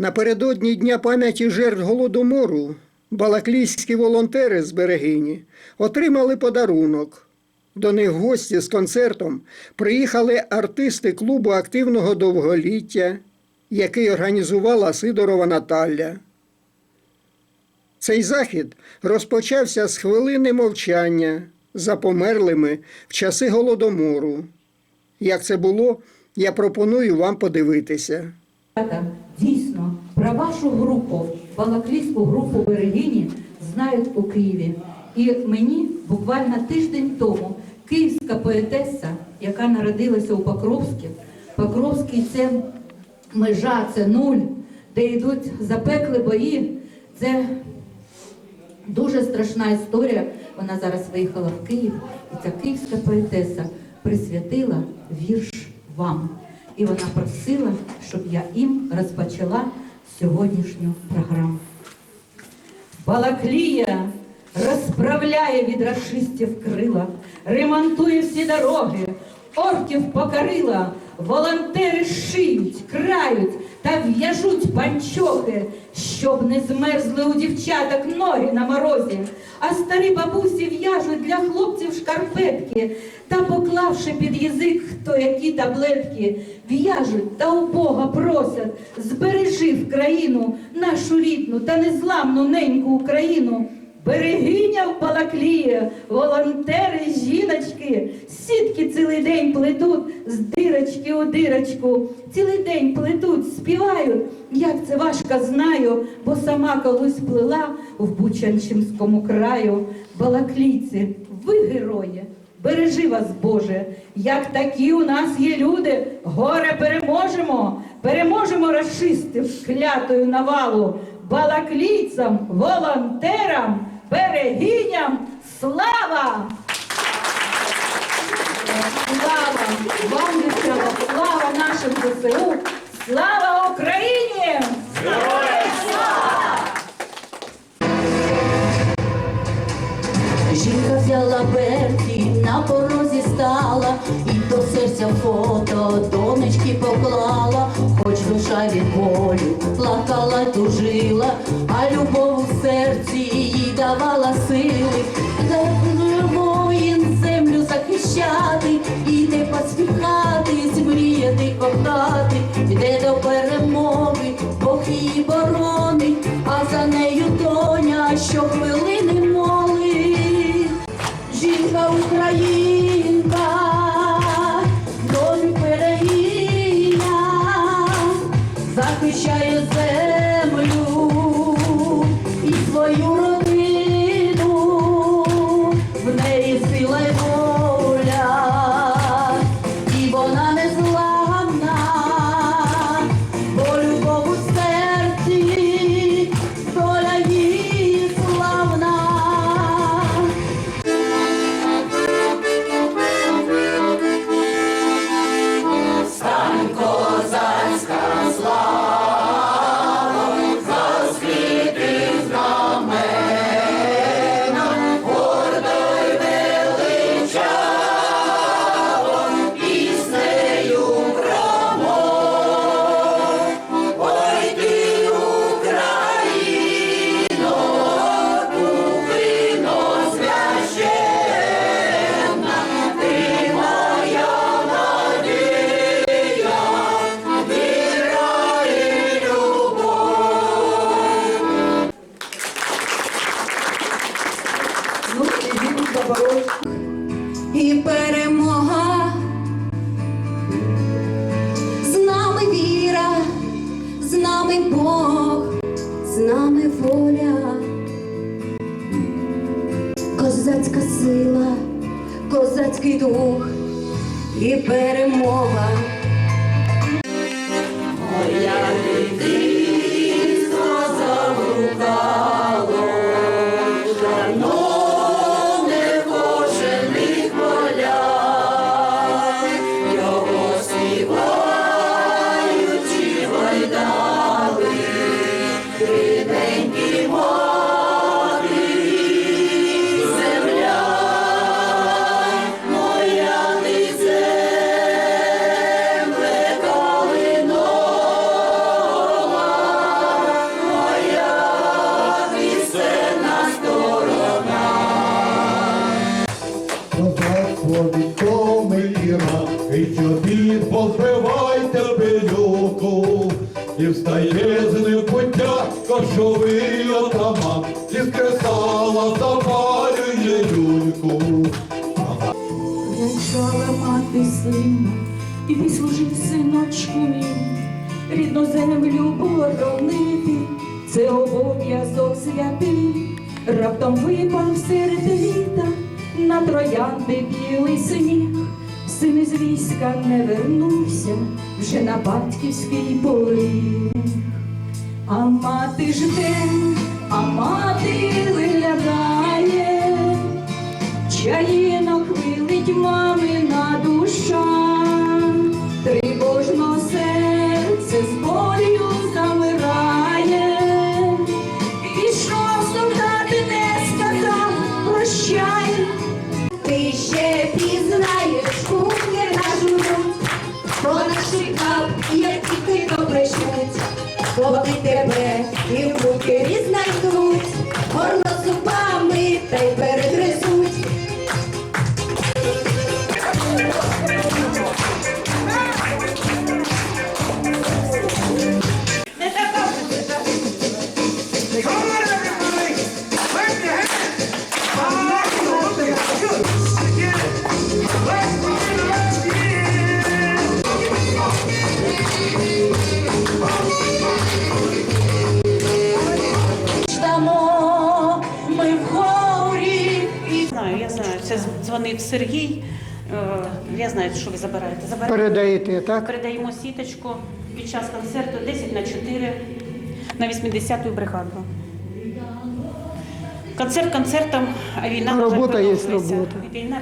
Напередодні Дня пам'яті жертв Голодомору балаклійські волонтери з берегині отримали подарунок. До них гості з концертом приїхали артисти клубу активного довголіття, який організувала Сидорова Наталя. Цей захід розпочався з хвилини мовчання за померлими в часи Голодомору. Як це було, я пропоную вам подивитися. Дійсно, про вашу групу, балаклійську групу Берегині, знають у Києві. І мені буквально тиждень тому київська поетеса, яка народилася у Покровську, Покровський це межа, це нуль, де йдуть запекли бої. Це дуже страшна історія. Вона зараз виїхала в Київ, і ця київська поетеса присвятила вірш вам. І вона просила, щоб я їм розпочала сьогоднішню програму. Балаклія розправляє від рашистів крила, ремонтує всі дороги, орків покорила, волонтери шиють, крають та в'яжуть панчохи, щоб не змерзли у дівчаток ноги на морозі. А старі бабусі в'яжуть для хлопців шкарпетки та, поклавши під язик хто які таблетки, в'яжуть та у Бога просять, збережи в країну нашу рідну та незламну неньку Україну. Берегиня в Балаклії, волонтери, жіночки, сітки цілий день плетуть з дирочки у дирочку, цілий день плетуть, співають. Як це важко знаю, бо сама колись плела в Бучанчимському краю. Балаклійці, ви герої, бережи вас, Боже, як такі у нас є люди, горе переможемо, переможемо расистів клятою навалу, балаклійцям, волонтерам, берегиням, слава! Слава! Вам, дівчата, слава нашим ЗСУ, душа від болю. Плакала, тужила, а любов у серці їй давала сили, де воїн землю захищати, і не посміхатись, мріяти, кохати, йде до перемоги, Бог її боронить, а за нею доня, що хвилини кошовий отаман, і з кресала запалює люльку. Венчала мати сина, і відслужив синочку мій, рідну землю боронити, це обов'язок святий, раптом випав серед літа, на троянди білий сніг, син із війська не вернувся, вже на батьківський поріг. А мати жде, а мати виглядає, Чаїнок вилить мамина душа, тривожно серце з болю замирає, пішов солдат і не сказав прощай. Ти ще Сергій. Е, Я знаю, що ви забираєте. Забираєте. Передаєте, так? Передаємо сіточку під час концерту 10 на 4 на 80-ту бригаду. Концерт концертом, а війна Ну, вже робота є робота. Війна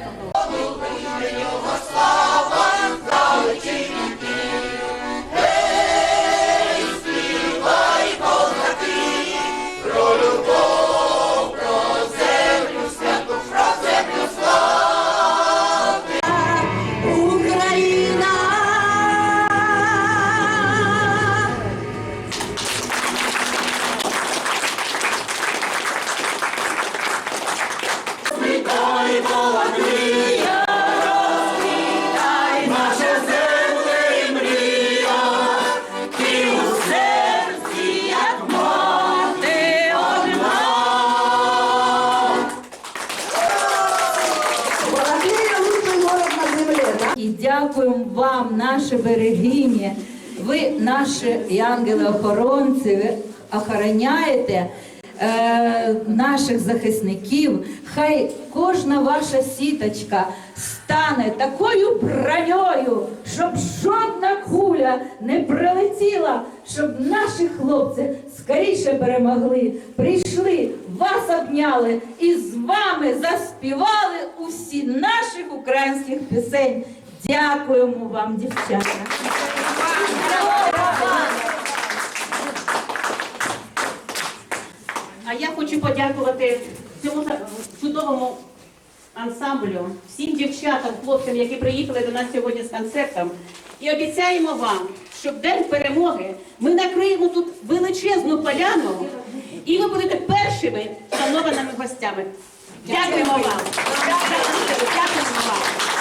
дякуємо вам, наші берегині. Ви наші і ангели-охоронці, ви охороняєте е, наших захисників. Хай кожна ваша сіточка стане такою броньою, щоб жодна куля не прилетіла, щоб наші хлопці скоріше перемогли, прийшли, вас обняли і з вами заспівали усі наших українських пісень. Дякуємо вам, дівчата. А я хочу подякувати цьому чудовому ансамблю, всім дівчатам, хлопцям, які приїхали до нас сьогодні з концертом. І обіцяємо вам, що в день перемоги ми накриємо тут величезну поляну, і ви будете першими шанованими гостями. Дякуємо вам. Дякуємо вам.